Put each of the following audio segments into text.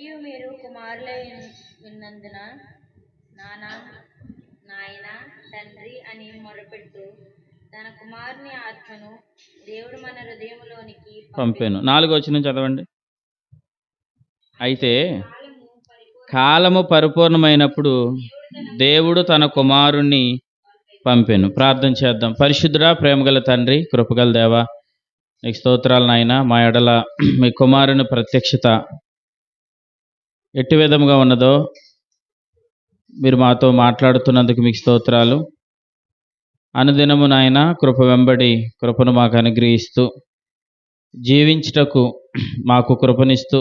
మరియు మీరు కుమారులై విన్నందున నానా నాయన తండ్రి అని మొరపెట్టు తన కుమారుని ఆత్మను దేవుడు మన హృదయంలోనికి పంపాను. నాలుగో వచ్చిన చదవండి. అయితే కాలము పరిపూర్ణమైనప్పుడు దేవుడు తన కుమారుణ్ణి పంపెను. ప్రార్థన చేద్దాం. పరిశుద్ధుడా ప్రేమగల తండ్రి కృపగల దేవ నీకు స్తోత్రాలు నాయన. మా ఎడల మీ కుమారుని ప్రత్యక్షత ఎట్టి విధముగా ఉన్నదో మీరు మాతో మాట్లాడుతున్నందుకు మీకు స్తోత్రాలు. అనుదినము నాయన కృప వెంబడి కృపను మాకు అనుగ్రహిస్తూ జీవించుటకు మాకు కృపనిస్తూ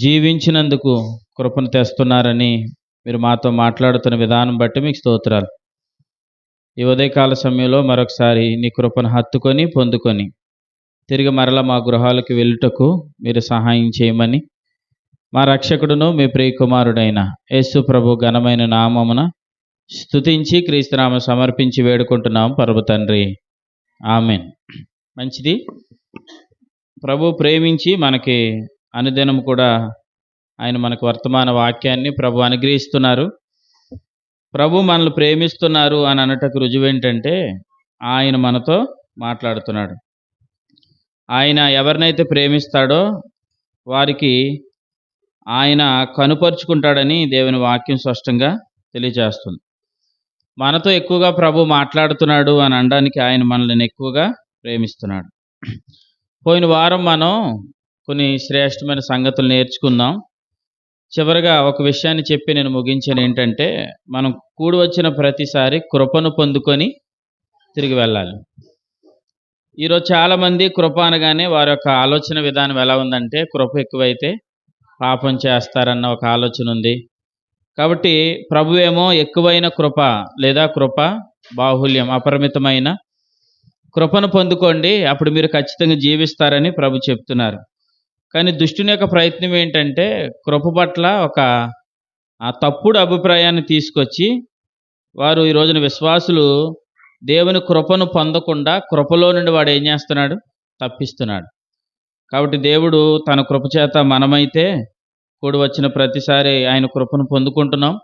జీవించినందుకు కృపను తెస్తున్నారని మీరు మాతో మాట్లాడుతున్న విధానం బట్టి మీకు స్తోత్రాలు. ఈ ఉదయకాల సమయంలో మరొకసారి నీ కృపను హత్తుకొని పొందుకొని తిరిగి మరల మా గృహాలకు వెళ్ళుటకు మీరు సహాయం చేయమని మా రక్షకుడును మీ ప్రియకుమారుడైన యేసు ప్రభు ఘనమైన నామమున స్తుతించి క్రీస్తునామ సమర్పించి వేడుకుంటున్నాం పరమ తండ్రి. ఆమెన్. మంచిది. ప్రభు ప్రేమించి మనకి అనుదినం కూడా ఆయన మనకు వర్తమాన వాక్యాన్ని ప్రభు అనుగ్రహిస్తున్నారు. ప్రభు మనల్ని ప్రేమిస్తున్నారు అని అనటకు రుజువు ఏంటంటే ఆయన మనతో మాట్లాడుతున్నాడు. ఆయన ఎవరినైతే ప్రేమిస్తాడో వారికి ఆయన కనుపరుచుకుంటాడని దేవుని వాక్యం స్పష్టంగా తెలియజేస్తుంది. మనతో ఎక్కువగా ప్రభు మాట్లాడుతున్నాడు అని అనడానికి ఆయన మనల్ని ఎక్కువగా ప్రేమిస్తున్నాడు. పోయిన వారం మనం కొన్ని శ్రేష్టమైన సంగతులు నేర్చుకుందాం. చివరగా ఒక విషయాన్ని చెప్పి నేను ముగించాను ఏంటంటే మనం కూడి వచ్చిన ప్రతిసారి కృపను పొందుకొని తిరిగి వెళ్ళాలి. ఈరోజు చాలామంది కృప అనగానే వారి యొక్క ఆలోచన విధానం ఎలా ఉందంటే కృప ఎక్కువైతే పాపం చేస్తారన్న ఒక ఆలోచన ఉంది. కాబట్టి ప్రభు ఏమో ఎక్కువైన కృప లేదా కృప బాహుల్యం అపరిమితమైన కృపను పొందుకోండి. అప్పుడు మీరు ఖచ్చితంగా జీవిస్తారని ప్రభు చెప్తున్నారు. కానీ దుష్టుని యొక్క ప్రయత్నం ఏంటంటే కృప పట్ల ఒక ఆ తప్పుడు అభిప్రాయాన్ని తీసుకొచ్చి వారు ఈ రోజున విశ్వాసులు దేవుని కృపను పొందకుండా కృపలో నుండి వాడు ఏం చేస్తున్నాడు? తప్పిస్తున్నాడు. కాబట్టి దేవుడు తన కృప చేత మనమైతే కూడి వచ్చిన ప్రతిసారి ఆయన కృపను పొందుకుంటున్నాం.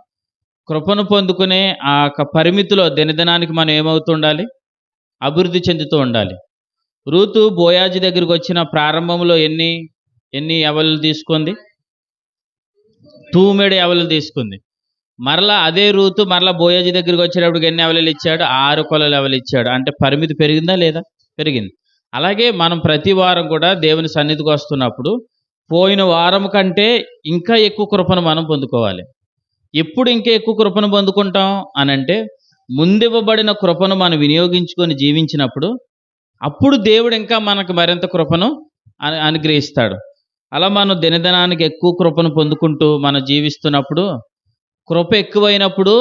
కృపను పొందుకునే ఆ యొక్క పరిమితిలో దినదినానికి మనం ఏమవుతుండాలి అభివృద్ధి చెందుతూ ఉండాలి. రూతు బోయాజీ దగ్గరికి వచ్చిన ప్రారంభంలో ఎన్ని ఎన్ని ఎవలు తీసుకుంది? తూమెడు ఎవలు తీసుకుంది. మరలా అదే రూతు మరలా బోయాజీ దగ్గరికి వచ్చేటప్పుడు ఎన్ని ఎవలు ఇచ్చాడు? ఆరు కొలలు ఎవలు ఇచ్చాడు. అంటే పరిమితి పెరిగిందా లేదా? పెరిగింది. అలాగే మనం ప్రతి వారం కూడా దేవుని సన్నిధికి వస్తున్నప్పుడు పోయిన వారం కంటే ఇంకా ఎక్కువ కృపను మనం పొందుకోవాలి. ఎప్పుడు ఇంకా ఎక్కువ కృపను పొందుకుంటాం అని అంటే ముందివ్వబడిన కృపను మనం వినియోగించుకొని జీవించినప్పుడు అప్పుడు దేవుడు ఇంకా మనకు మరింత కృపను అనుగ్రహిస్తాడు. అలా మనం దినదినానికి ఎక్కువ కృపను పొందుకుంటూ మనం జీవిస్తున్నప్పుడు కృప ఎక్కువైనప్పుడు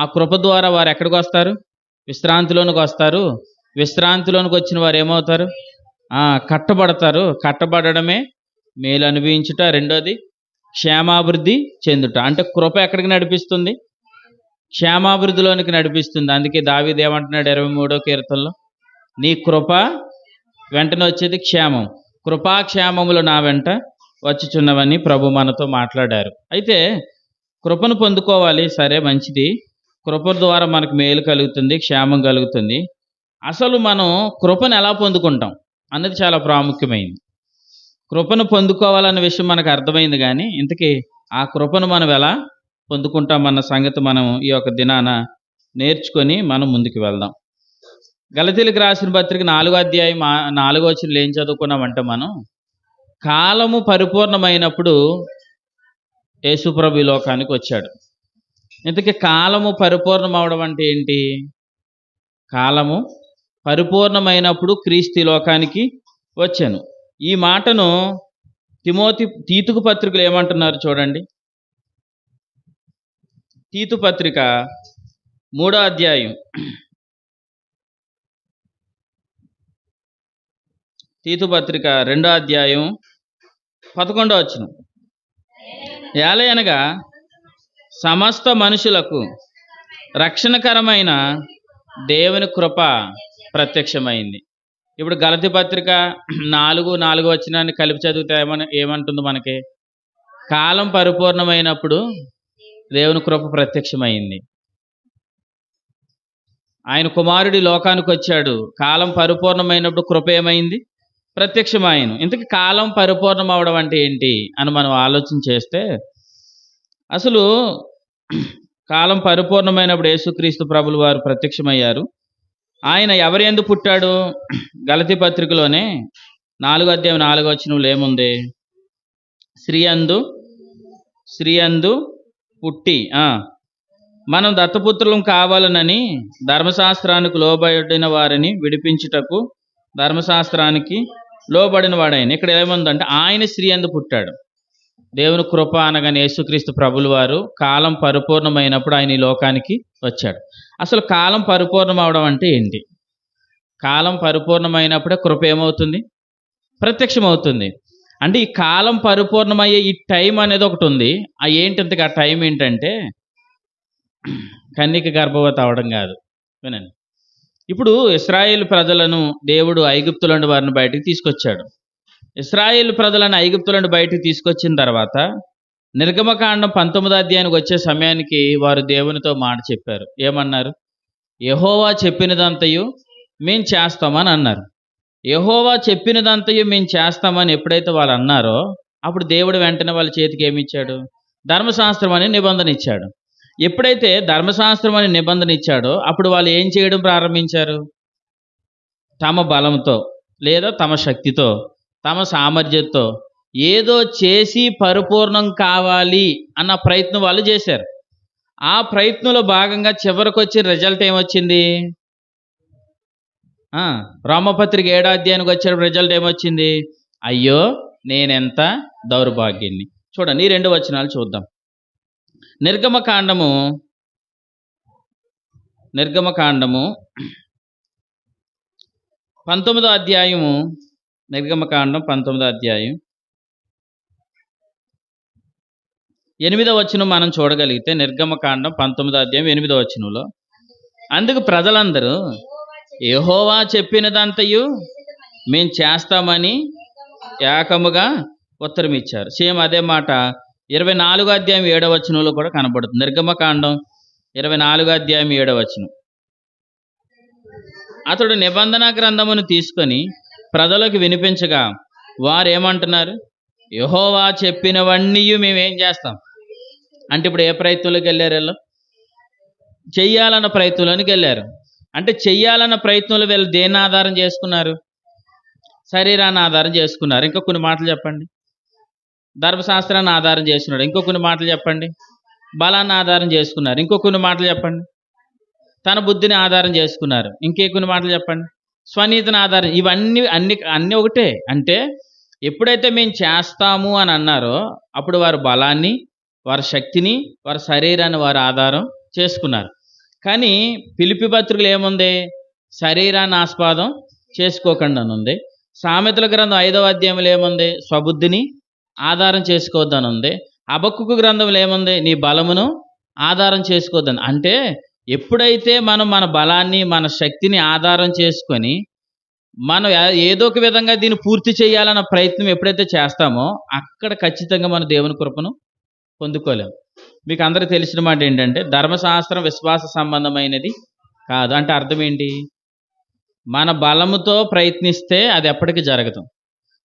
ఆ కృప ద్వారా వారు ఎక్కడికి వస్తారు? విశ్రాంతిలోనికి వస్తారు? విశ్రాంతిలోనికి వచ్చిన వారు ఏమవుతారు? కట్టబడతారు. కట్టబడమే మేలు అనుభవించుట. రెండోది క్షేమాభివృద్ధి చెందుట. అంటే కృప ఎక్కడికి నడిపిస్తుంది? క్షేమాభివృద్ధిలోనికి నడిపిస్తుంది. అందుకే దావిదేమంటున్నాడు ఇరవై మూడో కీర్తనలో? నీ కృప వెంటనే వచ్చేది క్షేమం. కృపాక్షేమములు నా వెంట వచ్చుచున్నవని ప్రభు మనతో మాట్లాడారు. అయితే కృపను పొందుకోవాలి. సరే మంచిది. కృప ద్వారా మనకు మేలు కలుగుతుంది క్షేమం కలుగుతుంది. అసలు మనం కృపను ఎలా పొందుకుంటాం అన్నది చాలా ప్రాముఖ్యమైంది. కృపను పొందుకోవాలన్న విషయం మనకు అర్థమైంది కానీ ఇంతకీ ఆ కృపను మనం ఎలా పొందుకుంటామన్న సంగతి మనం ఈ యొక్క దినాన నేర్చుకొని మనం ముందుకు వెళ్దాం. గలతీలకు రాసిన పత్రిక నాలుగో అధ్యాయం నాలుగో వచ్చిన ఏం చదువుకున్నామంటే మనం కాలము పరిపూర్ణమైనప్పుడు యేసుప్రభు లోకానికి వచ్చాడు. ఇంతకీ కాలము పరిపూర్ణం అవడం అంటే ఏంటి? కాలము పరిపూర్ణమైనప్పుడు క్రీస్తు లోకానికి వచ్చాను. ఈ మాటను తిమోతి తీతుకు పత్రికలు ఏమంటున్నారు చూడండి. తీతు పత్రిక మూడో అధ్యాయం. తీతు పత్రిక రెండో అధ్యాయం పదకొండో వచ్చిన ఏలయనగా సమస్త మనుషులకు రక్షణకరమైన దేవుని కృప ప్రత్యక్షమైంది. ఇప్పుడు గలతి పత్రిక నాలుగు నాలుగు వచ్చినాన్ని కలిపి చదివితే ఏమని ఏమంటుంది మనకి? కాలం పరిపూర్ణమైనప్పుడు దేవుని కృప ప్రత్యక్షమైంది. ఆయన కుమారుడి లోకానికి వచ్చాడు. కాలం పరిపూర్ణమైనప్పుడు కృప ఏమైంది? ప్రత్యక్షమాయను. ఇంతకు కాలం పరిపూర్ణం అవడం అంటే ఏంటి అని మనం ఆలోచన చేస్తే అసలు కాలం పరిపూర్ణమైనప్పుడు యేసుక్రీస్తు ప్రభులు వారు ప్రత్యక్షమయ్యారు. ఆయన ఎవరి ఎందు పుట్టాడు? గలతి పత్రికలోనే నాలుగో అధ్యాయం నాలుగో వచనంలో ఏముంది? స్త్రీ అందు స్త్రీ అందు పుట్టి మనం దత్తపుత్రులం కావాలనని ధర్మశాస్త్రానికి లోబడిన వారిని విడిపించుటకు ధర్మశాస్త్రానికి లోబడిన వాడైన. ఇక్కడ ఏముందంటే ఆయన స్త్రీ అందు పుట్టాడు. దేవుని కృప అనగానే యేసుక్రీస్తు ప్రభులు వారు కాలం పరిపూర్ణమైనప్పుడు ఆయన ఈ లోకానికి వచ్చాడు. అసలు కాలం పరిపూర్ణం అవడం అంటే ఏంటి? కాలం పరిపూర్ణమైనప్పుడే కృప ఏమవుతుంది? ప్రత్యక్షమవుతుంది. అంటే ఈ కాలం పరిపూర్ణమయ్యే ఈ టైం అనేది ఒకటి ఉంది. ఆ ఏంటి ఆ టైం ఏంటంటే కన్నిక గర్భవతి అవడం కాదు. వినండి. ఇప్పుడు ఇస్రాయేల్ ప్రజలను దేవుడు ఐగుప్తులను వారిని బయటికి తీసుకొచ్చాడు. ఇస్రాయేల్ ప్రజలను ఐగుప్తులను బయటికి తీసుకొచ్చిన తర్వాత నిర్గమకాండం పంతొమ్మిదో అధ్యాయానికి వచ్చే సమయానికి వారు దేవునితో మాట చెప్పారు. ఏమన్నారు? యహోవా చెప్పినదంతయు మేం చేస్తామని అన్నారు. యహోవా చెప్పినదంతయు మేము చేస్తామని ఎప్పుడైతే వాళ్ళు అన్నారో అప్పుడు దేవుడు వెంటనే వాళ్ళ చేతికి ఏమి ఇచ్చాడు ధర్మశాస్త్రం అనే నిబంధన ఇచ్చాడు. ఎప్పుడైతే ధర్మశాస్త్రం అనే నిబంధన ఇచ్చాడో అప్పుడు వాళ్ళు ఏం చేయడం ప్రారంభించారు? తమ బలంతో లేదా తమ శక్తితో తమ సామర్థ్యంతో ఏదో చేసి పరిపూర్ణం కావాలి అన్న ప్రయత్నం వాళ్ళు చేశారు. ఆ ప్రయత్నంలో భాగంగా చివరికి వచ్చిన రిజల్ట్ ఏమొచ్చింది? రామపత్రిక రోమపత్రిక ఏడో అధ్యాయానికి వచ్చిన రిజల్ట్ ఏమొచ్చింది? అయ్యో నేనెంత దౌర్భాగ్యాన్ని చూడండి ఈ రెండు వచనాలు చూద్దాం. నిర్గమకాండము నిర్గమకాండము పంతొమ్మిదో అధ్యాయము నిర్గమకాండం పంతొమ్మిదో అధ్యాయం. ఎనిమిదో వచనం మనం చూడగలిగితే నిర్గమకాండం పంతొమ్మిదో అధ్యాయం ఎనిమిదో వచనంలో. అందుకు ప్రజలందరూ యెహోవా చెప్పినదంతయు మేము చేస్తామని ఏకముగా ఉత్తరం ఇచ్చారు సేమ్ అదే మాట ఇరవై నాలుగో అధ్యాయం ఏడవ వచనంలో కూడా కనబడుతుంది. నిర్గమకాండం ఇరవై నాలుగో అధ్యాయం ఏడవ వచనం. అతడు నిబంధన గ్రంథమును తీసుకొని ప్రజలకు వినిపించగా వారు ఏమంటున్నారు యహోవా చెప్పినవన్నీ మేమేం చేస్తాం? అంటే ఇప్పుడు ఏ ప్రయత్నంలోకి వెళ్ళారు వీళ్ళు? చెయ్యాలన్న ప్రయత్నంలోనికి వెళ్ళారు. అంటే చెయ్యాలన్న ప్రయత్నంలో వీళ్ళు దేన్ని ఆధారం చేసుకున్నారు? శరీరాన్ని ఆధారం చేసుకున్నారు. ఇంకా కొన్ని మాటలు చెప్పండి. ధర్మశాస్త్రాన్ని ఆధారం చేసుకున్నారు ఇంకో కొన్ని మాటలు చెప్పండి. బలాన్ని ఆధారం చేసుకున్నారు. ఇంకో కొన్ని మాటలు చెప్పండి. తన బుద్ధిని ఆధారం చేసుకున్నారు. ఇంకే కొన్ని మాటలు చెప్పండి. స్వనీతిని ఆధారం ఇవన్నీ అన్ని అన్నీ ఒకటే. అంటే ఎప్పుడైతే మేము చేస్తాము అని అన్నారో అప్పుడు వారి బలాన్ని వారి శక్తిని వారి శరీరాన్ని వారి ఆధారం చేసుకున్నారు. కానీ పిలిపి పత్రికలు ఏముంది? శరీరాన్ని ఆస్పాదం చేసుకోకుండా అని ఉంది. సామెతల గ్రంథం ఐదవ అధ్యాయంలో ఏముంది? స్వబుద్ధిని ఆధారం చేసుకోవద్దని ఉంది. అబక్కుకు గ్రంథంలో ఏముంది? నీ బలమును ఆధారం చేసుకోవద్దని. అంటే ఎప్పుడైతే మనం మన బలాన్ని మన శక్తిని ఆధారం చేసుకొని మనం ఏదో ఒక విధంగా దీన్ని పూర్తి చేయాలన్న ప్రయత్నం ఎప్పుడైతే చేస్తామో అక్కడ ఖచ్చితంగా మన దేవుని కృపను పొందుకోలేం. మీకు అందరూ తెలిసిన మాట ఏంటంటే ధర్మశాస్త్రం విశ్వాస సంబంధమైనది కాదు. అంటే అర్థం ఏంటి? మన బలముతో ప్రయత్నిస్తే అది ఎప్పటికీ జరగదు.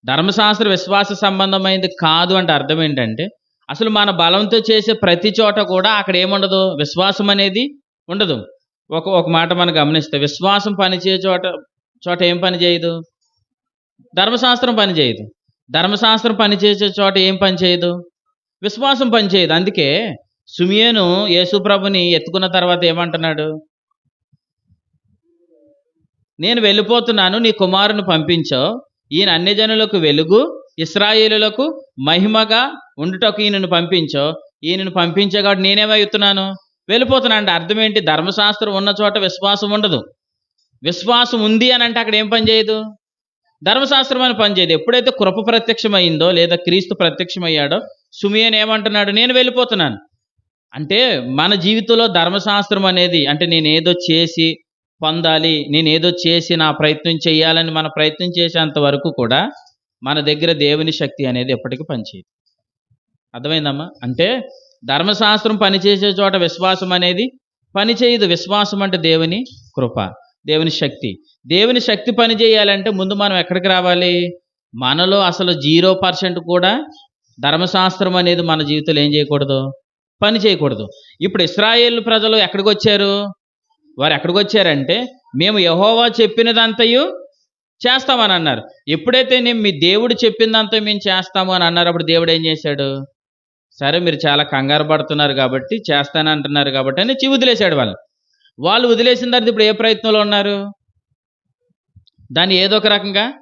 ధర్మశాస్త్ర విశ్వాస సంబంధమైనది కాదు అంటే అర్థం ఏంటంటే అసలు మన బలంతో చేసే ప్రతి చోట కూడా అక్కడ ఏముండదు? విశ్వాసం అనేది ఉండదు. ఒక ఒక మాట మనం గమనిస్తే విశ్వాసం పనిచేయ చోట చోట ఏం పని చేయదు? ధర్మశాస్త్రం పనిచేయదు ధర్మశాస్త్రం పనిచేసే చోట ఏం పని చేయదు? విశ్వాసం పనిచేయదు అందుకే సుమియను యేసుప్రభుని ఎత్తుకున్న తర్వాత ఏమంటున్నాడు? నేను వెళ్ళిపోతున్నాను నీ కుమారుని పంపించో. ఈయన అన్ని జనులకు వెలుగు ఇస్రాయేలులకు మహిమగా ఉండుటకు ఈయనను పంపించో. ఈయనను పంపించే కాబట్టి నేనేమవుతున్నాను వెళ్ళిపోతున్నాను అంటే అర్థం ఏంటి? ధర్మశాస్త్రం ఉన్న చోట విశ్వాసం ఉండదు. విశ్వాసం ఉంది అని అంటే అక్కడ ఏం పని చేయదు? ధర్మశాస్త్రం అని పనిచేయదు ఎప్పుడైతే కృప ప్రత్యక్షమైందో లేదా క్రీస్తు ప్రత్యక్షమయ్యాడో సుమియన్ ఏమంటున్నాడు నేను వెళ్ళిపోతున్నాను. అంటే మన జీవితంలో ధర్మశాస్త్రం అనేది అంటే నేను ఏదో చేసి పొందాలి నేను ఏదో చేసి నా ప్రయత్నం చేయాలని మన ప్రయత్నం చేసేంత వరకు కూడా మన దగ్గర దేవుని శక్తి అనేది ఎప్పటికీ పనిచేయదు. అర్థమైందమ్మా? అంటే ధర్మశాస్త్రం పనిచేసే చోట విశ్వాసం అనేది పనిచేయదు. విశ్వాసం అంటే దేవుని కృప దేవుని శక్తి. దేవుని శక్తి పని చేయాలంటే ముందు మనం ఎక్కడికి రావాలి? మనలో అసలు జీరో పర్సెంట్ కూడా ధర్మశాస్త్రం అనేది మన జీవితంలో ఏం చేయకూడదు? పని చేయకూడదు. ఇప్పుడు ఇస్రాయేల్ ప్రజలు ఎక్కడికి వచ్చారు? వారు ఎక్కడికి వచ్చారంటే మేము యహోవా చెప్పినదంతయు చేస్తామని అన్నారు. ఎప్పుడైతే నేను మీ దేవుడు చెప్పిందంతా మేము చేస్తాము అని అన్నారు అప్పుడు దేవుడు ఏం చేశాడు? సరే మీరు చాలా కంగారు పడుతున్నారు కాబట్టి చేస్తానంటున్నారు కాబట్టి అని చి వదిలేశాడు వాళ్ళు. వాళ్ళు వదిలేసిన తర్వాత ఇప్పుడు ఏ ప్రయత్నంలో ఉన్నారు? దాన్ని ఏదో ఒక రకంగా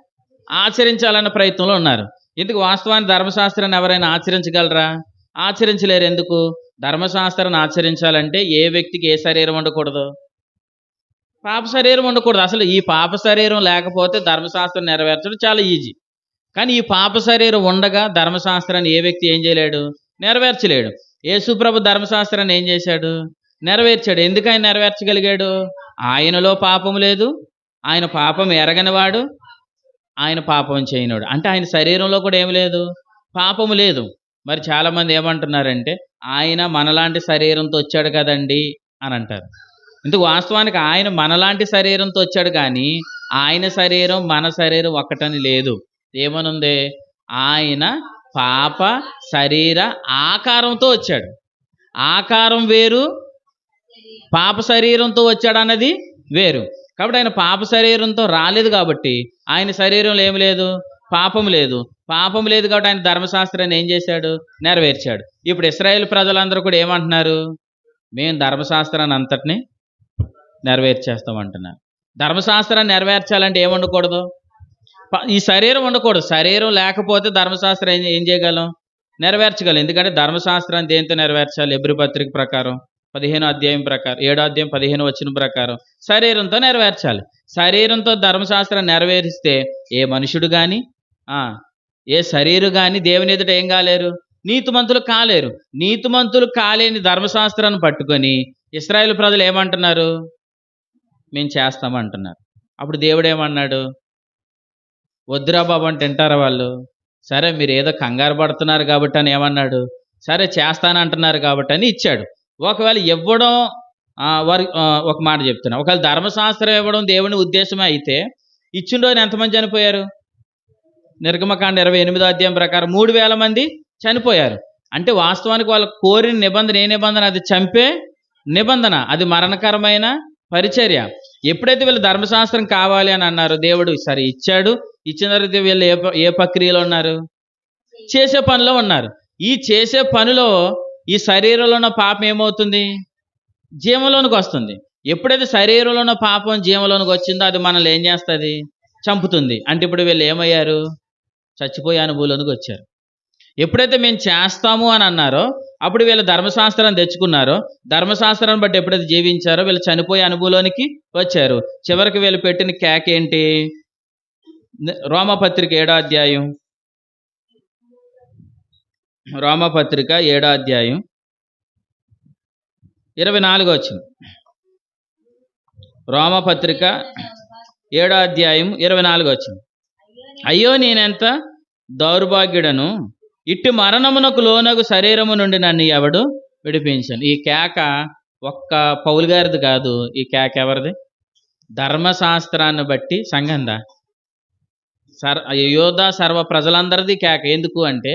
ఆచరించాలన్న ప్రయత్నంలో ఉన్నారు. ఎందుకు వాస్తవాన్ని ధర్మశాస్త్రాన్ని ఎవరైనా ఆచరించగలరా? ఆచరించలేరు ఎందుకు? ధర్మశాస్త్రాన్ని ఆచరించాలంటే ఏ వ్యక్తికి ఏ శరీరం ఉండకూడదు? పాప శరీరం ఉండకూడదు. అసలు ఈ పాప శరీరం లేకపోతే ధర్మశాస్త్రం నెరవేర్చడం చాలా ఈజీ. కానీ ఈ పాప శరీరం ఉండగా ధర్మశాస్త్రాన్ని ఏ వ్యక్తి ఏం చేయలేడు? నెరవేర్చలేడు. యేసుప్రభు ధర్మశాస్త్రాన్ని ఏం చేశాడు? నెరవేర్చాడు. ఎందుకు ఆయన నెరవేర్చగలిగాడు? ఆయనలో పాపం లేదు ఆయన పాపం ఎరగనివాడు ఆయన పాపం చేయనోడు అంటే ఆయన శరీరంలో కూడా ఏమి లేదు? పాపము లేదు. మరి చాలామంది ఏమంటున్నారంటే ఆయన మనలాంటి శరీరంతో వచ్చాడు కదండి అని అంటారు. ఇందుకు వాస్తవానికి ఆయన మనలాంటి శరీరంతో వచ్చాడు కానీ ఆయన శరీరం మన శరీరం ఒక్కటని లేదు. ఏమనుంది? ఆయన పాప శరీర ఆకారంతో వచ్చాడు. ఆకారం వేరు పాప శరీరంతో వచ్చాడు అన్నది వేరు. కాబట్టి ఆయన పాప శరీరంతో రాలేదు కాబట్టి ఆయన శరీరంలో ఏమి లేదు? పాపం లేదు. పాపం లేదు కాబట్టి ఆయన ధర్మశాస్త్రాన్ని ఏం చేశాడు? నెరవేర్చాడు. ఇప్పుడు ఇస్రాయేల్ ప్రజలందరూ కూడా ఏమంటున్నారు? మేము ధర్మశాస్త్రాన్ని అంతటిని నెరవేర్చేస్తాం అంటున్నారు. ధర్మశాస్త్రాన్ని నెరవేర్చాలంటే ఏం ఉండకూడదు ఈ శరీరం ఉండకూడదు శరీరం లేకపోతే ధర్మశాస్త్రం ఏం ఏం చేయగలం? నెరవేర్చగలం. ఎందుకంటే ధర్మశాస్త్రాన్ని దేంతో నెరవేర్చాలి? ఎబ్రి పత్రిక ప్రకారం. పదిహేను అధ్యాయం ప్రకారం ఏడో అధ్యాయం పదిహేను వచ్చిన ప్రకారం శరీరంతో నెరవేర్చాలి. శరీరంతో ధర్మశాస్త్రం నెరవేరిస్తే ఏ మనుషుడు కానీ ఏ శరీరం కానీ దేవుని ఎదుట ఏం కాలేరు? నీతిమంతులు కాలేరు. నీతిమంతులు కాలేని ధర్మశాస్త్రాన్ని పట్టుకొని ఇస్రాయేల్ ప్రజలు ఏమంటున్నారు? మేము చేస్తామంటున్నారు. అప్పుడు దేవుడు ఏమన్నాడు? వద్దురా బాబు తింటారా వాళ్ళు? సరే మీరు ఏదో కంగారు పడుతున్నారు కాబట్టి అని ఏమన్నాడు? సరే చేస్తానంటున్నారు కాబట్టి అని ఇచ్చాడు. ఒకవేళ ఇవ్వడం వారి ఒక మాట చెప్తున్నా. ఒకవేళ ధర్మశాస్త్రం ఇవ్వడం దేవుని ఉద్దేశమే అయితే ఇచ్చిన ఎంతమంది చనిపోయారు? నిర్గమకాండ ఇరవై ఎనిమిదో అధ్యాయం ప్రకారం మూడు వేల మంది చనిపోయారు. అంటే వాస్తవానికి వాళ్ళు కోరిన నిబంధన ఏ నిబంధన? అది చంపే నిబంధన. అది మరణకరమైన పరిచర్య. ఎప్పుడైతే వీళ్ళు ధర్మశాస్త్రం కావాలి అని అన్నారు దేవుడు సరే ఇచ్చాడు. ఇచ్చిన తర్వాత వీళ్ళు ఏ ఏ ప్రక్రియలో ఉన్నారు? చేసే పనిలో ఉన్నారు. ఈ చేసే పనిలో ఈ శరీరంలో ఉన్న పాపం ఏమవుతుంది? జీవంలోనికి వస్తుంది. ఎప్పుడైతే శరీరంలో ఉన్న పాపం జీవంలోనికి వచ్చిందో అది మనల్ని ఏం చేస్తుంది? చంపుతుంది. అంటే ఇప్పుడు వీళ్ళు ఏమయ్యారు? చచ్చిపోయే అనుభవంలోనికి వచ్చారు. ఎప్పుడైతే మేము చేస్తాము అని అన్నారో అప్పుడు వీళ్ళు ధర్మశాస్త్రాన్ని తెచ్చుకున్నారో ధర్మశాస్త్రాన్ని బట్టి ఎప్పుడైతే జీవించారో వీళ్ళు చనిపోయే అనుభవంలోనికి వచ్చారు. చివరికి వీళ్ళు పెట్టిన కేక్ ఏంటి? రోమపత్రిక ఏడో అధ్యాయం రోమపత్రిక ఏడో అధ్యాయం ఇరవై నాలుగో వచ్చింది రోమపత్రిక ఏడో అధ్యాయం ఇరవై నాలుగో వచ్చింది అయ్యో నేనెంత దౌర్భాగ్యుడను? ఇట్టి మరణమునకు లోనగు శరీరము నుండి నన్ను ఎవడు విడిపించాను? ఈ కేక ఒక్క పౌలు గారిది కాదు. ఈ కేక ఎవరిది? ధర్మశాస్త్రాన్ని బట్టి సంగందా సర్ యోధ సర్వ ప్రజలందరిది కేక. ఎందుకు అంటే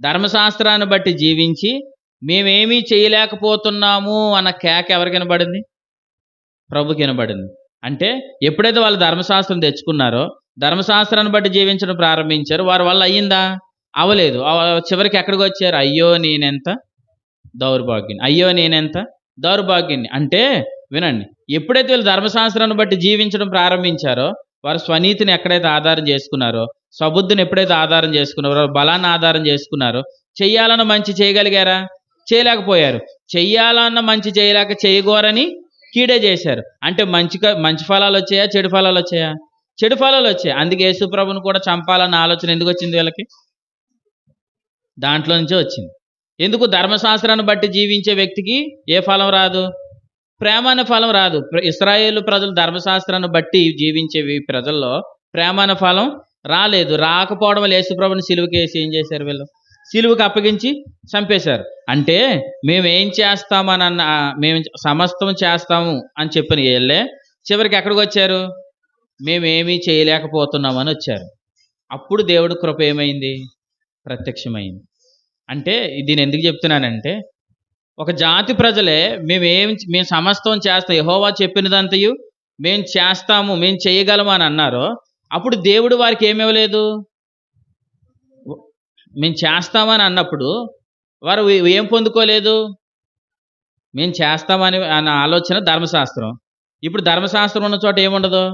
ధర్మశాస్త్రాన్ని బట్టి జీవించి మేమేమీ చేయలేకపోతున్నాము అన్న కేక ఎవరు వినబడింది? ప్రభు కనబడింది అంటే ఎప్పుడైతే వాళ్ళు ధర్మశాస్త్రం తెచ్చుకున్నారో ధర్మశాస్త్రాన్ని బట్టి జీవించడం ప్రారంభించారు. వారి వల్ల అయ్యిందా? అవలేదు అవ- చివరికి ఎక్కడికి వచ్చారు? అయ్యో నేనెంత దౌర్భాగ్యం అయ్యో నేనెంత దౌర్భాగ్యాన్ని అంటే వినండి ఎప్పుడైతే వీళ్ళు ధర్మశాస్త్రాన్ని బట్టి జీవించడం ప్రారంభించారో వారు స్వనీతిని ఎక్కడైతే ఆధారం చేసుకున్నారో స్వబుద్ధిని ఎప్పుడైతే ఆధారం చేసుకున్నారో బలాన్ని ఆధారం చేసుకున్నారో చెయ్యాలన్న మంచి చేయగలిగారా? చేయలేకపోయారు. చెయ్యాలన్న మంచి చేయలేక చేయగోరని కీడే చేశారు. అంటే మంచి మంచి ఫలాలు వచ్చాయా? చెడు ఫలాలు వచ్చాయా? చెడు ఫలాలు వచ్చాయి. అందుకే యేసుప్రభుని కూడా చంపాలన్న ఆలోచన ఎందుకు వచ్చింది వీళ్ళకి? దాంట్లో నుంచే వచ్చింది. ఎందుకు? ధర్మశాస్త్రాన్ని బట్టి జీవించే వ్యక్తికి ఏ ఫలం రాదు? ప్రేమ అనే ఫలం రాదు. ప్ర- ప్రజలు ధర్మశాస్త్రాన్ని బట్టి జీవించే ప్రజల్లో ప్రేమ అనే ఫలం రాలేదు. రాకపోవడం వల్ల యేసుప్రభుని సిలువకేసి ఏం చేశారు వీళ్ళు? సిలువకి అప్పగించి చంపేశారు. అంటే మేము ఏం చేస్తామని అన్న మేము సమస్తం చేస్తాము అని చెప్పిన వీళ్ళే చివరికి ఎక్కడికి వచ్చారు? మేమేమీ చేయలేకపోతున్నామని వచ్చారు. అప్పుడు దేవుడు కృప ఏమైంది? ప్రత్యక్షమైంది. అంటే దీన్ని ఎందుకు చెప్తున్నానంటే ఒక జాతి ప్రజలే మేమేం మేము సమస్తం చేస్తాం. యహోవా చెప్పినదంతయు మేము చేస్తాము మేము చేయగలము అని అన్నారు అప్పుడు దేవుడు వారికి ఏమివ్వలేదు? మేము చేస్తామని అన్నప్పుడు వారు ఏం పొందుకోలేదు? మేము చేస్తామని అన్న ఆలోచన ధర్మశాస్త్రం. ఇప్పుడు ధర్మశాస్త్రం ఉన్న చోట ఏముండదు?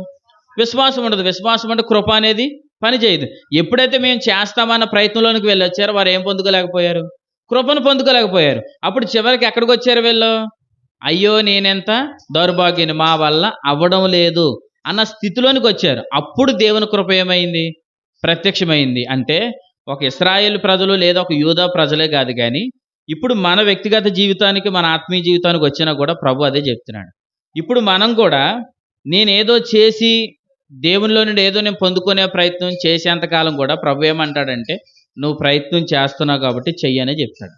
విశ్వాసం ఉండదు. విశ్వాసం అంటే కృప అనేది పనిచేయదు ఎప్పుడైతే మేము చేస్తామన్న ప్రయత్నంలోనికి వెళ్ళొచ్చారో వారు ఏం పొందుకోలేకపోయారు? కృపను పొందుకోలేకపోయారు. అప్పుడు చివరికి ఎక్కడికి వచ్చారు వీళ్ళు? అయ్యో నేనెంత దౌర్భాగ్యని? మా వల్ల అవ్వడం లేదు. అన్న స్థితిలోనికి వచ్చారు అప్పుడు దేవుని కృప ఏమైంది? ప్రత్యక్షమైంది. అంటే ఒక ఇస్రాయేల్ ప్రజలు లేదా ఒక యూదా ప్రజలే కాదు కానీ ఇప్పుడు మన వ్యక్తిగత జీవితానికి మన ఆత్మీయ జీవితానికి వచ్చినా కూడా ప్రభు అదే చెప్తున్నాడు. ఇప్పుడు మనం కూడా నేనేదో చేసి దేవునిలో నుండి ఏదో నేను పొందుకునే ప్రయత్నం చేసేంతకాలం కూడా ప్రభు ఏమంటాడంటే నువ్వు ప్రయత్నం చేస్తున్నావు కాబట్టి చెయ్యనే చెప్తాడు.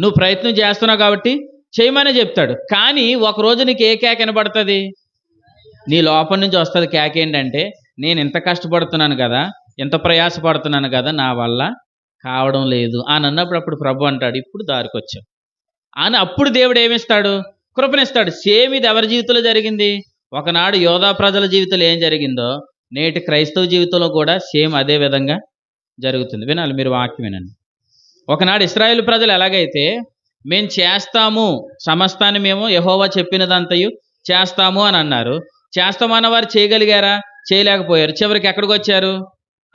నువ్వు ప్రయత్నం చేస్తున్నావు కాబట్టి చేయమనే చెప్తాడు. కానీ ఒక రోజు నీకు ఏ కేక నీ లోపల నుంచి వస్తుంది కేక ఏంటంటే నేను ఇంత కష్టపడుతున్నాను కదా ఎంత ప్రయాసపడుతున్నాను కదా నా వల్ల కావడం లేదు అని అన్నప్పుడు అప్పుడు ప్రభు అంటాడు ఇప్పుడు దారికి అని అప్పుడు దేవుడు ఏమిస్తాడు? కృపనిస్తాడు. సేమ్ ఇది ఎవరి జీవితంలో జరిగింది? ఒకనాడు యోధా ప్రజల జీవితంలో ఏం జరిగిందో నేటి క్రైస్తవ జీవితంలో కూడా సేమ్ అదే విధంగా జరుగుతుంది. వినాలి మీరు వాక్యం వినండి. ఒకనాడు ఇస్రాయేల్ ప్రజలు ఎలాగైతే మేము చేస్తాము సమస్తాన్ని మేము యహోవా చెప్పినదంతయు చేస్తాము అని అన్నారు. చేస్తామన్న వారు చేయగలిగారా? చేయలేకపోయారు. చివరికి ఎక్కడికి వచ్చారు?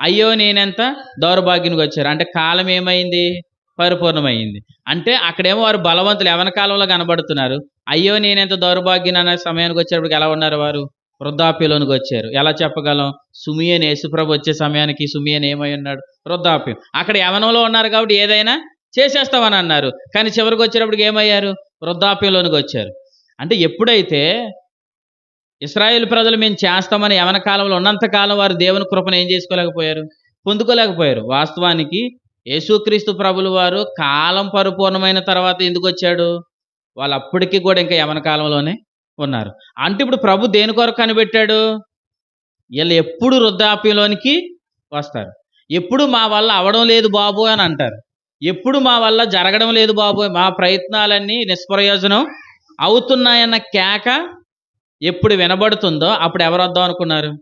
అయ్యో నేనెంత దౌర్భాగ్యానికి వచ్చారు? అంటే కాలం ఏమైంది? పరిపూర్ణమైంది. అంటే అక్కడేమో వారు బలవంతులు ఎవన కాలంలో కనబడుతున్నారు. అయ్యో నేనెంత దౌర్భాగ్యం అనే సమయానికి వచ్చేటప్పటికి ఎలా ఉన్నారు వారు? వృద్ధాప్యంలోనికి వచ్చారు. ఎలా చెప్పగలం? సుమియన్ యేసుప్రభు వచ్చే సమయానికి సుమియన్ ఏమై ఉన్నాడు? వృద్ధాప్యం. అక్కడ యవనంలో ఉన్నారు కాబట్టి ఏదైనా చేసేస్తామని అన్నారు. కానీ చివరికి వచ్చేటప్పటికి ఏమయ్యారు? వృద్ధాప్యంలోనికి వచ్చారు. అంటే ఎప్పుడైతే ఇస్రాయేల్ ప్రజలు మేము చేస్తామని యవన కాలంలో ఉన్నంత కాలం వారు దేవుని కృపను ఏం చేసుకోలేకపోయారు? పొందుకోలేకపోయారు. వాస్తవానికి యేసుక్రీస్తు ప్రభులు వారు కాలం పరిపూర్ణమైన తర్వాత ఎందుకు వచ్చాడు? వాళ్ళు అప్పటికి కూడా ఇంకా యవన కాలంలోనే ఉన్నారు. అంటే ఇప్పుడు ప్రభు దేని కొరకు కనిపెట్టాడు? వీళ్ళు ఎప్పుడు వృద్ధాప్యంలోనికి వస్తారు. ఎప్పుడు మా వల్ల అవడం లేదు బాబు అని అంటారు. ఎప్పుడు మా వల్ల జరగడం లేదు బాబు. మా ప్రయత్నాలన్నీ నిష్ప్రయోజనం అవుతున్నాయన్న కేక ఎప్పుడు వినబడుతుందో అప్పుడు ఎవరు వద్దాం అనుకున్నారు?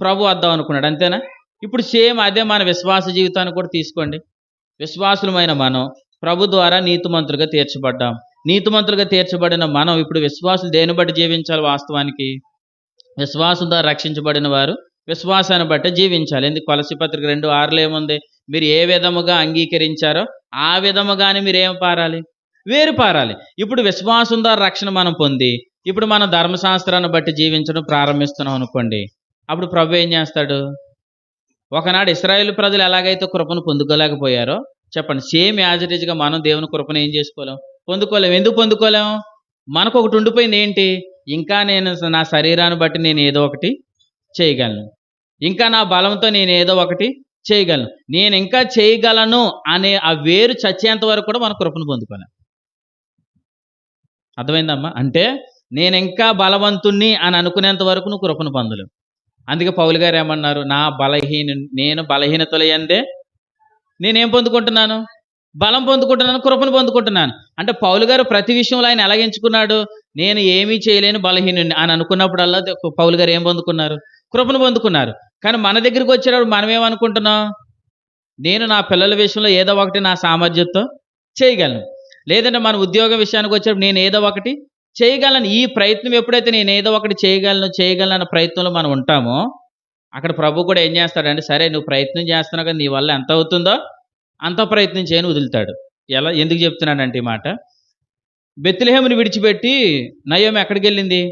ప్రభు వద్దాం అనుకున్నాడు అంతేనా? ఇప్పుడు సేమ్ అదే మన విశ్వాస జీవితాన్ని కూడా తీసుకోండి. విశ్వాసులమైన మనం ప్రభు ద్వారా నీతిమంతులుగా తీర్చబడ్డాం. నీతిమంతులుగా తీర్చబడిన మనం ఇప్పుడు విశ్వాసులు దేని బట్టి జీవించాలి వాస్తవానికి? విశ్వాసం ద్వారా రక్షించబడిన వారు విశ్వాసాన్ని బట్టి జీవించాలి. ఎందుకు? కొలసి పత్రిక రెండు ఆరులో ఏముంది? మీరు ఏ విధముగా అంగీకరించారో ఆ విధముగానే మీరు ఏం పారాలి? వేరు పారాలి. ఇప్పుడు విశ్వాసం ద్వారా రక్షణ మనం పొంది ఇప్పుడు మనం ధర్మశాస్త్రాన్ని బట్టి జీవించడం ప్రారంభిస్తున్నాం అనుకోండి. అప్పుడు ప్రభు ఏం చేస్తాడు? ఒకనాడు ఇస్రాయేల్ ప్రజలు ఎలాగైతే కృపను పొందుకోలేకపోయారో చెప్పండి సేమ్ యాజరేజ్గా మనం దేవుని కృపను ఏం చేసుకోలేం? పొందుకోలేం. ఎందుకు పొందుకోలేం? మనకు ఒకటి ఉండిపోయింది ఏంటి? ఇంకా నేను నా శరీరాన్ని బట్టి నేను ఏదో ఒకటి చేయగలను. ఇంకా నా బలంతో నేను ఏదో ఒకటి చేయగలను. నేను ఇంకా చేయగలను అనే ఆ వేరు చచ్చేంత వరకు కూడా మన కృపను పొందుకోలేం. అర్థమైందమ్మా? అంటే నేను ఇంకా బలవంతుణ్ణి అని అనుకునేంత వరకు నువ్వు కృపను పొందలేవు. అందుకే పౌలు గారు ఏమన్నారు? నా బలహీన నేను బలహీనతలు అందే నేనేం పొందుకుంటున్నాను? బలం పొందుకుంటున్నాను కృపను పొందుకుంటున్నాను. అంటే పౌలు గారు ప్రతి విషయంలో ఆయన ఎలా ఎంచుకున్నాడు? నేను ఏమీ చేయలేని బలహీనుని అని అనుకున్నప్పుడల్లా పౌలు గారు ఏం పొందుకున్నారు? కృపను పొందుకున్నారు. కానీ మన దగ్గరికి వచ్చేటప్పుడు మనం ఏమనుకుంటున్నాం నేను నా పిల్లల విషయంలో ఏదో ఒకటి నా సామర్థ్యంతో చేయగలను. లేదంటే మన ఉద్యోగ విషయానికి వచ్చేటప్పుడు నేను ఏదో ఒకటి చేయగలను. ఈ ప్రయత్నం ఎప్పుడైతే నేను ఏదో ఒకటి చేయగలను చేయగలను ప్రయత్నంలో మనం ఉంటామో అక్కడ ప్రభు కూడా ఏం చేస్తాడంటే సరే నువ్వు ప్రయత్నం చేస్తున్నావు కదా నీ వల్ల ఎంత అవుతుందో అంత ప్రయత్నం చేయని వదులుతాడు. ఎలా ఎందుకు చెప్తున్నాడంటే ఈ మాట? బెత్తిలహేముని విడిచిపెట్టి నయోమి ఎక్కడికి వెళ్ళింది?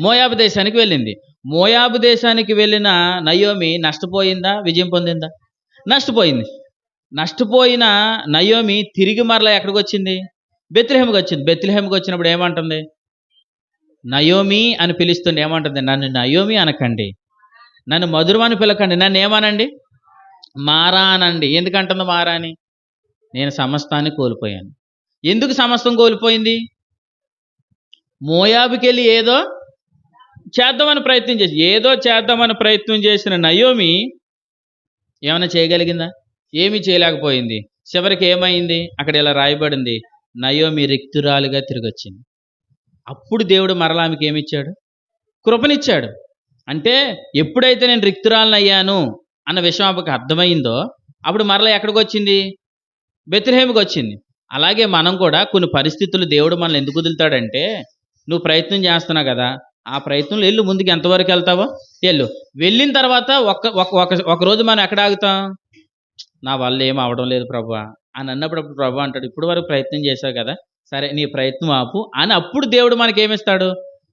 మోయాబు దేశానికి వెళ్ళింది. మోయాబు దేశానికి వెళ్ళిన నయోమి నష్టపోయిందా? విజయం పొందిందా? నష్టపోయింది. నష్టపోయిన నయోమి తిరిగి మరలా ఎక్కడికి వచ్చింది? బెత్లహేమ్కి వచ్చింది. బెత్లహేమ్కి వచ్చినప్పుడు ఏమంటుంది? నయోమి అని పిలుస్తుంది. ఏమంటుంది? నన్ను నయోమి అనకండి. నన్ను మధురమని పిలకండి. నన్ను ఏమనండి? మారా అనండి. ఎందుకంటుంది మారా అని? నేను సమస్తాన్ని కోల్పోయాను. ఎందుకు సమస్తం కోల్పోయింది? మోయాబుకెళ్ళి ఏదో చేద్దామని ప్రయత్నం చేసి ఏదో చేద్దామని ప్రయత్నం చేసిన నయోమి ఏమైనా చేయగలిగిందా? ఏమీ చేయలేకపోయింది. చివరికి ఏమైంది? అక్కడ ఇలా రాయబడింది. నయోమి రిక్తురాలుగా తిరిగి అప్పుడు దేవుడు మరలా ఆమెకి ఏమిచ్చాడు? కృపనిచ్చాడు. అంటే ఎప్పుడైతే నేను రిక్తురాలను అయ్యాను అన్న విషయం ఆమెకు అర్థమైందో అప్పుడు మరలా ఎక్కడికి వచ్చింది బెత్రహేమికి వచ్చింది అలాగే మనం కూడా కొన్ని పరిస్థితులు దేవుడు మనల్ని ఎందుకు వదులుతాడంటే నువ్వు ప్రయత్నం చేస్తున్నావు కదా ఆ ప్రయత్నంలో వెళ్ళు ముందుకు ఎంతవరకు వెళ్తావో వెళ్ళు. వెళ్ళిన తర్వాత ఒక్క ఒక ఒక- ఒక రోజు మనం ఎక్కడ ఆగుతాం? నా వల్ల ఏం అవడం లేదు ప్రభా. అని అన్నప్పుడు అప్పుడు ప్రభు అంటాడు ఇప్పుడు వరకు ప్రయత్నం చేశావు కదా సరే నీ ప్రయత్నం ఆపు అని అప్పుడు దేవుడు మనకి ఏమిస్తాడు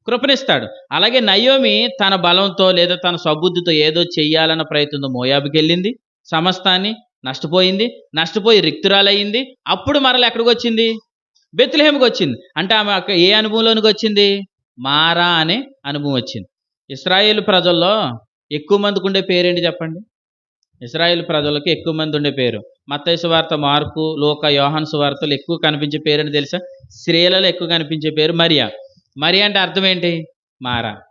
కృపనిస్తాడు. అలాగే నయోమి తన బలంతో లేదా తన సబుద్ధితో ఏదో చెయ్యాలన్న ప్రయత్నంతో మోయాబుకి వెళ్ళింది సమస్తాన్ని నష్టపోయింది నష్టపోయి రిక్తురాలయ్యింది. అప్పుడు మరల ఎక్కడికి వచ్చింది బెత్లహేమికి వచ్చింది అంటే ఆమె ఏ అనుభవంలోనికి వచ్చింది మారా అనే అనుభవం వచ్చింది. ఇస్రాయేల్ ప్రజల్లో ఎక్కువ మందికి ఉండే పేరేంటి చెప్పండి? ఇస్రాయేల్ ప్రజలకు ఎక్కువ మంది ఉండే పేరు. మత్తైసు వార్త మార్కు లోక యోహాన్ సువార్తలు ఎక్కువ కనిపించే పేరు అని తెలుసా? స్త్రీలలో ఎక్కువ కనిపించే పేరు మరియా. మరియా అంటే అర్థం ఏంటి? మారా.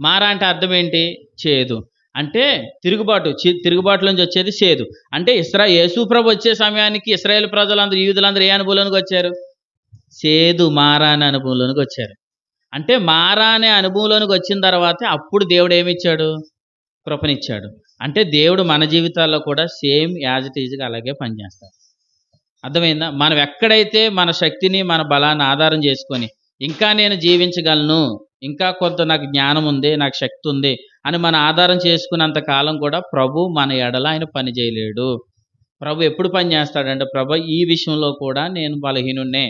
మారా అంటే అర్థం ఏంటి? చేదు. అంటే తిరుగుబాటు చి- తిరుగుబాటులోంచి వచ్చేది చేదు. అంటే ఇస్రా యేసుప్రభు వచ్చే సమయానికి ఇస్రాయేల్ ప్రజలందరూ యూదులందరూ ఏ అనుభవంలోనికి వచ్చారు? చేదు మారా అనే అనుభవంలోనికి వచ్చారు. అంటే మారా అనే అనుభవంలోనికి వచ్చిన తర్వాత అప్పుడు దేవుడు ఏమిచ్చాడు కృపనిచ్చాడు. అంటే దేవుడు మన జీవితాల్లో కూడా సేమ్ యాజ్ ఇట్ ఈజ్గా అలాగే పనిచేస్తాడు. అర్థమైందా? మనం ఎక్కడైతే మన శక్తిని మన బలాన్ని ఆధారం చేసుకొని ఇంకా నేను జీవించగలను ఇంకా కొంత నాకు జ్ఞానం ఉంది నాకు శక్తి ఉంది అని మన ఆధారం చేసుకున్నంత కాలం కూడా ప్రభు మన ఎడల ఆయన పని చేయలేడు. ప్రభు ఎప్పుడు పని చేస్తాడంటే ప్రభు ఈ విషయంలో కూడా నేను బలహీనున్నే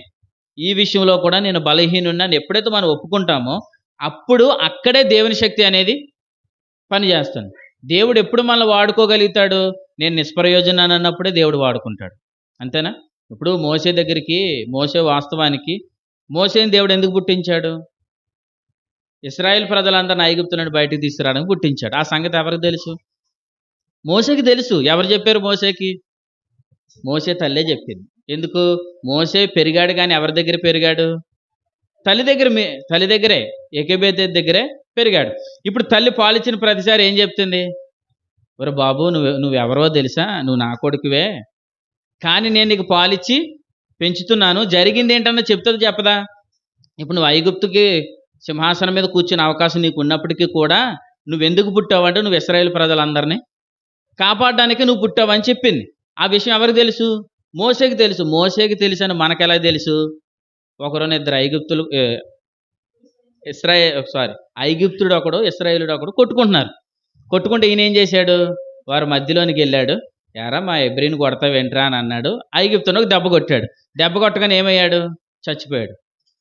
ఈ విషయంలో కూడా నేను బలహీనున్నా అని ఎప్పుడైతే మనం ఒప్పుకుంటామో అప్పుడు అక్కడే దేవుని శక్తి అనేది పని చేస్తుంది దేవుడు ఎప్పుడు మనల్ని వాడుకోగలుగుతాడు? నేను నిష్ప్రయోజనాన్ని అన్నప్పుడే దేవుడు వాడుకుంటాడు. అంతేనా? ఇప్పుడు మోసే దగ్గరికి మోసే వాస్తవానికి మోసేని దేవుడు ఎందుకు పుట్టించాడు? ఇస్రాయేల్ ప్రజలందరిని ఐగుప్తు నుండి బయటకు తీసుకురావడానికి పుట్టించాడు. ఆ సంగతి ఎవరికి తెలుసు? మోసేకి తెలుసు. ఎవరు చెప్పారు మోసేకి? మోసే తల్లే చెప్పింది. ఎందుకు? మోసే పెరిగాడు కానీ ఎవరి దగ్గర పెరిగాడు? తల్లి దగ్గర మీ- తల్లి దగ్గరే ఏకేబేతే దగ్గరే పెరిగాడు. ఇప్పుడు తల్లి పాలిచ్చిన ప్రతిసారి ఏం చెప్తుంది? ఒరే బాబు నువ్వు నువ్వెవరో తెలుసా? నువ్వు నా కొడుకువే. కానీ నేను నీకు పాలిచ్చి పెంచుతున్నాను. జరిగింది ఏంటన్నా చెప్తుంది చెప్పదా? ఇప్పుడు నువ్వు ఐగుప్తుకి సింహాసనం మీద కూర్చునే అవకాశం నీకు ఉన్నప్పటికీ కూడా నువ్వెందుకు పుట్టావంటే నువ్వు ఇస్రాయేల్ ప్రజలందరినీ కాపాడడానికి నువ్వు పుట్టావని చెప్పింది. ఆ విషయం ఎవరికి తెలుసు? మోసేకి తెలుసు. మోసేకి తెలుసు అని మనకెలా తెలుసు? ఒకరుని ఇద్దరు ఐగుప్తులు ఇస్రాయే సారీ ఐగుప్తుడు ఒకడు ఇస్రాయేలుడు ఒకడు కొట్టుకుంటున్నారు. కొట్టుకుంటే ఈయన ఏం చేశాడు? వారి మధ్యలోనికి వెళ్ళాడు. ఎరా మా ఎబ్రిని కొడతావేంట్రా అని అన్నాడు. ఐగుప్తును ఒక దెబ్బ కొట్టాడు. దెబ్బ కొట్టగానే ఏమయ్యాడు? చచ్చిపోయాడు.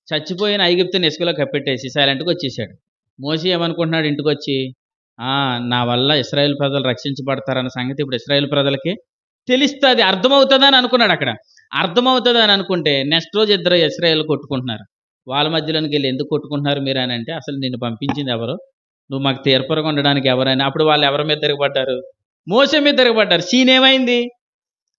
చచ్చిపోయిన ఐగుప్తుని ఇసుకలో కప్పెట్టేసి సైలెంట్గా వచ్చేసాడు. మోసి ఏమనుకుంటున్నాడు ఇంటికి వచ్చి నా వల్ల ఇస్రాయేల్ ప్రజలు రక్షించబడతారన్న సంగతి ఇప్పుడు ఇస్రాయేల్ ప్రజలకి తెలుస్తుంది అర్థమవుతుందని అనుకున్నాడు అక్కడ. అర్థమవుతుంది అని అనుకుంటే నెక్స్ట్ రోజు ఇద్దరు ఇస్రాయేల్ కొట్టుకుంటున్నారు. వాళ్ళ మధ్యలోనికి వెళ్ళి ఎందుకు కొట్టుకుంటున్నారు మీరు అని అంటే అసలు నిన్ను పంపించింది ఎవరు? నువ్వు మాకు తీర్పరగా ఉండడానికి ఎవరైనా? అప్పుడు వాళ్ళు ఎవరి మీద తిరగబడ్డారు? మోసం మీద తిరగబడ్డారు. సీన్ ఏమైంది?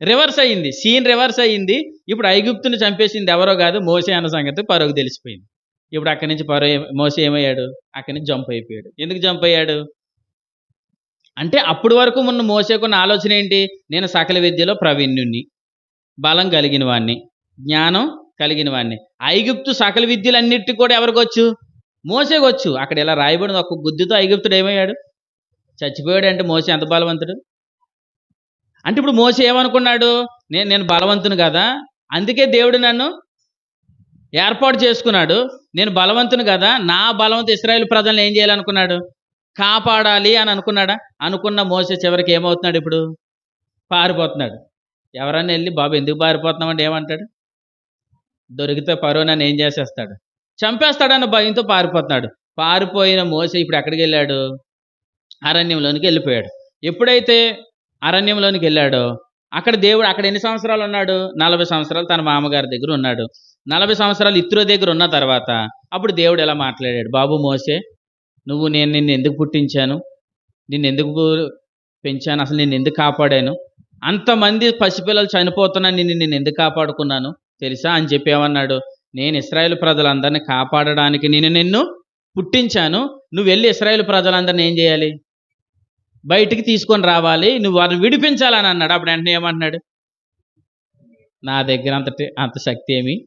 రివర్స్ అయ్యింది సీన్ రివర్స్ అయ్యింది ఇప్పుడు ఐగుప్తుని చంపేసింది ఎవరో కాదు మోసే అన్న సంగతి పరోకు తెలిసిపోయింది. ఇప్పుడు అక్కడి నుంచి పరో మోసే ఏమయ్యాడు? అక్కడి నుంచి జంప్ అయిపోయాడు. ఎందుకు జంప్ అయ్యాడు? అంటే అప్పటి వరకు మొన్న మోసేకున్న ఆలోచన ఏంటి? నేను సకల విద్యలో ప్రవీణ్యుణ్ణి. బలం కలిగిన వాణ్ణి జ్ఞానం కలిగిన వాణ్ణి. ఐగుప్తు సకల విద్యలన్నిటికీ కూడా ఎవరికి వచ్చు? అక్కడ ఇలా రాయబడిన ఒక గుద్దుతో ఐగుప్తుడు ఏమయ్యాడు? చచ్చిపోయాడు అంటే మోసే ఎంత బలవంతుడు? అంటే ఇప్పుడు మోసే ఏమనుకున్నాడు? నేను నేను బలవంతుని కదా? అందుకే దేవుడు నన్ను ఏర్పాటు చేసుకున్నాడు. నేను బలవంతుని కదా? నా బలవంతు ఇస్రాయేల్ ప్రజలను ఏం చేయాలనుకున్నాడు? కాపాడాలి అని అనుకున్నాడా? అనుకున్న మోసే చివరికి ఏమవుతున్నాడు ఇప్పుడు? పారిపోతున్నాడు. ఎవరన్నా వెళ్ళి బాబు ఎందుకు పారిపోతున్నామంటే ఏమంటాడు? దొరికితే పరో నన్ను ఏం చేసేస్తాడు? చంపేస్తాడన్న భయంతో పారిపోతున్నాడు. పారిపోయిన మోస ఇప్పుడు ఎక్కడికి వెళ్ళాడు? అరణ్యంలోనికి వెళ్ళిపోయాడు. ఎప్పుడైతే అరణ్యంలోనికి వెళ్ళాడో అక్కడ దేవుడు అక్కడ ఎన్ని సంవత్సరాలు ఉన్నాడు? నలభై సంవత్సరాలు తన మామగారి దగ్గర ఉన్నాడు. నలభై సంవత్సరాలు ఇత్రో దగ్గర ఉన్న తర్వాత అప్పుడు దేవుడు ఎలా మాట్లాడాడు? బాబు మోసే నువ్వు నేను నిన్ను ఎందుకు పుట్టించాను? నిన్ను ఎందుకు పెంచాను? అసలు నేను ఎందుకు కాపాడాను? అంతమంది పసిపిల్లలు చనిపోతున్నా నిన్ను నేను ఎందుకు కాపాడుకున్నాను? తెలుసా? అని చెప్పి ఏమన్నాడు? నేను ఇస్రాయేల్ ప్రజలందరినీ కాపాడడానికి నేను నిన్ను పుట్టించాను. నువ్వు వెళ్ళి ఇస్రాయేల్ ప్రజలందరినీ ఏం చేయాలి? బయటికి తీసుకొని రావాలి. నువ్వు వారిని విడిపించాలని అన్నాడు. అప్పుడు వెంటనే ఏమన్నాడు నా దగ్గర అంత అంత శక్తి ఏమీ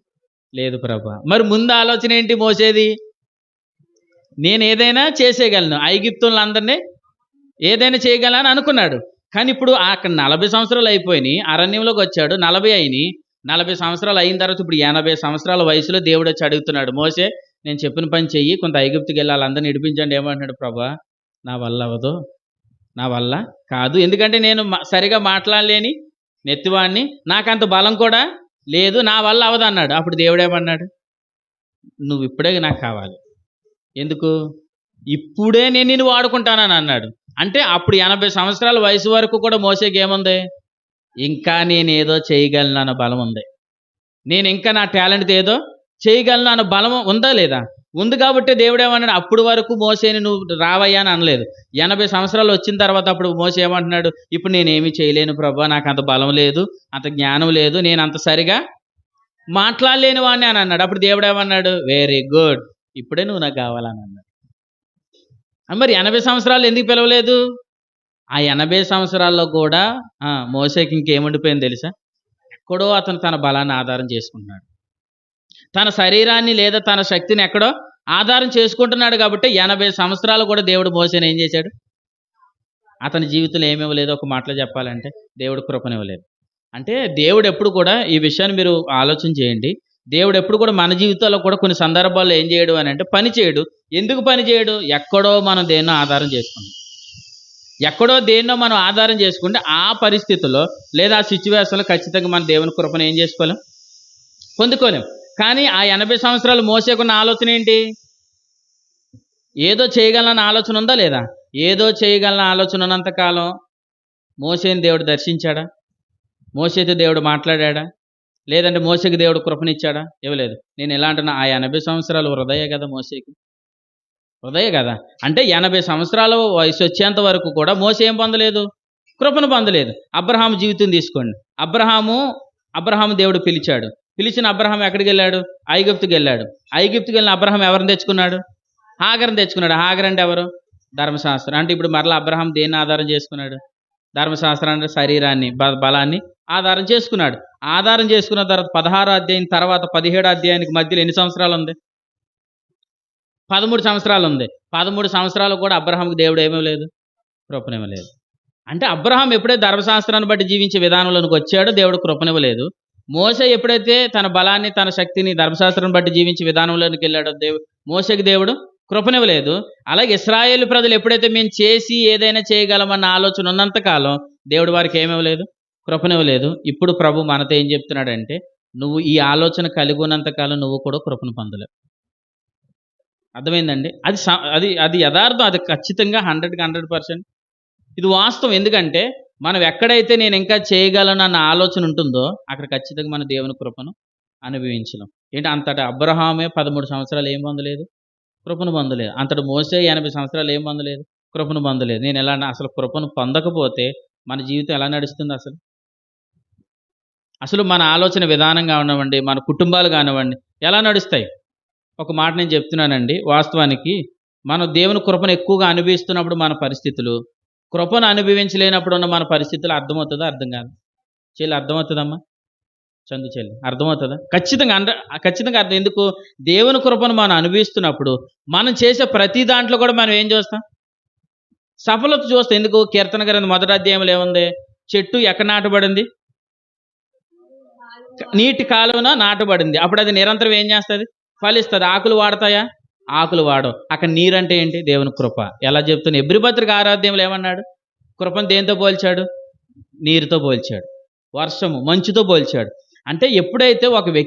లేదు ప్రభా. మరి ముందు ఆలోచన ఏంటి మోసేది? నేను ఏదైనా చేసేయగలను. ఐగిప్తులందరినీ ఏదైనా చేయగలను అనుకున్నాడు. కానీ ఇప్పుడు అక్కడ నలభై సంవత్సరాలు అయిపోయినాయి అరణ్యంలోకి వచ్చాడు నలభై అయినాయి. నలభై సంవత్సరాలు అయిన తర్వాత ఇప్పుడు ఎనభై సంవత్సరాల వయసులో దేవుడు వచ్చి అడుగుతున్నాడు మోసే నేను చెప్పిన పని చెయ్యి కొంత ఐగుప్తికి వెళ్ళి వాళ్ళందరినీ ఇడిపించండి ఏమంటున్నాడు ప్రభా నా వల్ల అవ్వదు నా వల్ల కాదు. ఎందుకంటే నేను సరిగా మాట్లాడలేని నెత్తివాడిని నాకంత బలం కూడా లేదు నా వల్ల అవదు అన్నాడు. అప్పుడు దేవుడు ఏమన్నాడు నువ్వు ఇప్పుడే నాకు కావాలి. ఎందుకు? ఇప్పుడే నేను నిన్ను వాడుకుంటానని అన్నాడు. అంటే అప్పుడు ఎనభై సంవత్సరాల వయసు వరకు కూడా మోసేకి ఏముంది? ఇంకా నేను ఏదో చేయగలను అన్న బలం ఉంది. నేను ఇంకా నా టాలెంట్ ఏదో చేయగలను అన్న బలం ఉందా లేదా? ఉంది కాబట్టి దేవుడేమన్నాడు? అప్పుడు వరకు మోసేని నువ్వు రావయ్యా అని అనలేదు. ఎనభై సంవత్సరాలు వచ్చిన తర్వాత అప్పుడు మోసే ఏమంటున్నాడు? ఇప్పుడు నేనేమి చేయలేను ప్రభా నాకు అంత బలం లేదు అంత జ్ఞానం లేదు నేను అంత సరిగా మాట్లాడలేని వాడిని అని అన్నాడు. అప్పుడు దేవుడు ఏమన్నాడు? వెరీ గుడ్ ఇప్పుడే నువ్వు నాకు కావాలని అన్నాడు. మరి ఎనభై సంవత్సరాలు ఎందుకు పిలవలేదు? ఆ ఎనభై సంవత్సరాల్లో కూడా మోసేకి ఇంకేముండిపోయింది తెలుసా? ఎక్కడో అతను తన బలాన్ని ఆధారం చేసుకుంటున్నాడు. తన శరీరాన్ని లేదా తన శక్తిని ఎక్కడో ఆధారం చేసుకుంటున్నాడు కాబట్టి ఎనభై సంవత్సరాలు కూడా దేవుడు మోసేని ఏం చేశాడు? అతని జీవితంలో ఏమివ్వలేదు ఒక మాటలో చెప్పాలంటే దేవుడు కృపనివ్వలేదు అంటే దేవుడు ఎప్పుడు కూడా ఈ విషయాన్ని మీరు ఆలోచన చేయండి. దేవుడు ఎప్పుడు కూడా మన జీవితాల్లో కూడా కొన్ని సందర్భాల్లో ఏం చేయడు అని అంటే పని చేయడు. ఎందుకు పని చేయడు? ఎక్కడో మనం దేన్నో ఆధారం చేసుకుంటాం. ఎక్కడో దేన్నో మనం ఆధారం చేసుకుంటే ఆ పరిస్థితుల్లో లేదా ఆ సిచ్యువేషన్లో ఖచ్చితంగా మన దేవుని కృపను ఏం చేసుకోలేం? పొందుకోలేం. కానీ ఆ ఎనభై సంవత్సరాలు మోసేకున్న ఆలోచన ఏంటి? ఏదో చేయగలన ఆలోచన ఉందా లేదా? ఏదో చేయగలన ఆలోచన ఉన్నంత కాలం మోసేని దేవుడు దర్శించాడా? మోసేతో దేవుడు మాట్లాడా లేదంటే మోసేకి దేవుడు కృపనిచ్చాడా? ఇవ్వలేదు నేను ఎలా అంటున్నా ఆ ఎనభై సంవత్సరాలు హృదయ కదా మోసేకి హృదయ కదా. అంటే ఎనభై సంవత్సరాల వయసు వచ్చేంత వరకు కూడా మోస ఏం పొందలేదు? కృపను పొందలేదు. అబ్రహాము జీవితం తీసుకోండి. అబ్రహాము అబ్రహాము దేవుడు పిలిచాడు. పిలిచిన అబ్రహాం ఎక్కడికి వెళ్ళాడు? ఐగుప్తుకి వెళ్ళాడు. ఐగుప్తుకి వెళ్ళిన అబ్రహాం ఎవరిని తెచ్చుకున్నాడు? హాగర్ని తెచ్చుకున్నాడు. హాగర్ అంటే ఎవరు? ధర్మశాస్త్రం. అంటే ఇప్పుడు మరలా అబ్రహాం దేన్ని ఆధారం చేసుకున్నాడు? ధర్మశాస్త్రం అంటే శరీరాన్ని బలాన్ని ఆధారం చేసుకున్నాడు. ఆధారం చేసుకున్న తర్వాత పదహారో అధ్యాయం తర్వాత పదిహేడు అధ్యాయానికి మధ్యలో ఎన్ని సంవత్సరాలు ఉంది పదమూడు సంవత్సరాలు ఉంది పదమూడు సంవత్సరాలు కూడా అబ్రహాంకి దేవుడు ఏమీ లేదు? కృపనివ్వలేదు అంటే అబ్రహాం ఎప్పుడైతే ధర్మశాస్త్రాన్ని బట్టి జీవించే విధానంలోనికి వచ్చాడో దేవుడు కృపనివ్వలేదు మోస ఎప్పుడైతే తన బలాన్ని తన శక్తిని ధర్మశాస్త్రం బట్టి జీవించే విధానంలోనికి వెళ్ళాడో దేవుడు మోసకి దేవుడు కృపనివ్వలేదు అలాగే ఇస్రాయేల్ ప్రజలు ఎప్పుడైతే మేము చేసి ఏదైనా చేయగలమన్న ఆలోచన ఉన్నంతకాలం దేవుడు వారికి ఏమివ్వలేదు కృపనివ్వలేదు. ఇప్పుడు ప్రభు మనతో ఏం చెప్తున్నాడంటే నువ్వు ఈ ఆలోచన కలిగి ఉన్నంతకాలం నువ్వు కూడా కృపను పొందలేవు. అర్థమైందండి? అది స- అది అది యథార్థం అది ఖచ్చితంగా హండ్రెడ్కి హండ్రెడ్ పర్సెంట్. ఇది వాస్తవం. ఎందుకంటే మనం ఎక్కడైతే నేను ఇంకా చేయగలను అన్న ఆలోచన ఉంటుందో అక్కడ ఖచ్చితంగా మన దేవుని కృపను అనుభవించలేం. ఏంటి? అంతటా అబ్రహామే పదమూడు సంవత్సరాలు ఏం పొందలేదు? కృపను పొందలేదు. అంతటి మోసే ఎనభై సంవత్సరాలు ఏం పొందలేదు? కృపను పొందలేదు. నేను ఎలా అసలు కృపను పొందకపోతే మన జీవితం ఎలా నడుస్తుంది అసలు? అసలు మన ఆలోచన విధానం కానివ్వండి మన కుటుంబాలు కానివ్వండి ఎలా నడుస్తాయి? ఒక మాట నేను చెప్తున్నానండి. వాస్తవానికి మనం దేవుని కృపను ఎక్కువగా అనుభవిస్తున్నప్పుడు మన పరిస్థితులు కృపను అనుభవించలేనప్పుడు ఉన్న మన పరిస్థితులు అర్థమవుతుందా? అర్థం కాదు. చెల్లి అర్థమవుతుందమ్మా? చందు చెల్లి అర్థమవుతుందా? ఖచ్చితంగా అండ ఖచ్చితంగా అర్థం. ఎందుకు? దేవుని కృపను మనం అనుభవిస్తున్నప్పుడు మనం చేసే ప్రతి దాంట్లో కూడా మనం ఏం చూస్తాం? సఫలత చూస్తాం. ఎందుకు? కీర్తన గ్రంథం మొదటి అధ్యాయంలో ఏముంది? చెట్టు ఎక్కడ నాటబడింది? నీటి కాలువన నాటబడింది. అప్పుడు అది నిరంతరం ఏం చేస్తుంది? ఫలిస్తుంది. ఆకులు వాడతాయా? ఆకులు వాడవు. అక్కడ నీరు అంటే ఏంటి? దేవుని కృప. ఎలా చెప్తున్నా? ఎబ్రిపత్రిక ఆరాధ్యంలో ఏమన్నాడు? కృపను దేంతో పోల్చాడు? నీరుతో పోల్చాడు. వర్షము మంచుతో పోల్చాడు. అంటే ఎప్పుడైతే ఒక వ్యక్తి